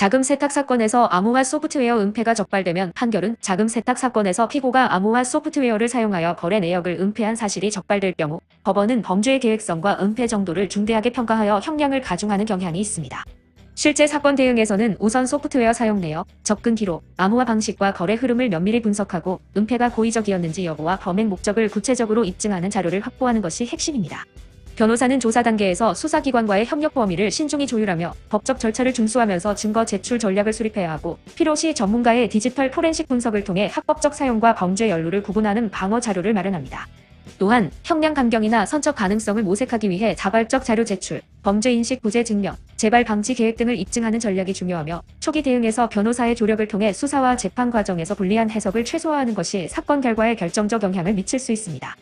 자금 세탁 사건에서 암호화 소프트웨어 은폐가 적발되면 판결은 자금 세탁 사건에서 피고가 암호화 소프트웨어를 사용하여 거래 내역을 은폐한 사실이 적발될 경우 법원은 범죄의 계획성과 은폐 정도를 중대하게 평가하여 형량을 가중하는 경향이 있습니다. 실제 사건 대응에서는 우선 소프트웨어 사용 내역, 접근 기록, 암호화 방식과 거래 흐름을 면밀히 분석하고 은폐가 고의적이었는지 여부와 범행 목적을 구체적으로 입증하는 자료를 확보하는 것이 핵심입니다. 변호사는 조사 단계에서 수사기관과의 협력 범위를 신중히 조율하며 법적 절차를 준수하면서 증거 제출 전략을 수립해야 하고 필요시 전문가의 디지털 포렌식 분석을 통해 학법적 사용과 범죄 연루를 구분하는 방어 자료를 마련합니다. 또한 형량 감경이나 선처 가능성을 모색하기 위해 자발적 자료 제출, 범죄 인식 부재 증명, 재발 방지 계획 등을 입증하는 전략이 중요하며 초기 대응에서 변호사의 조력을 통해 수사와 재판 과정에서 불리한 해석을 최소화하는 것이 사건 결과에 결정적 영향을 미칠 수 있습니다.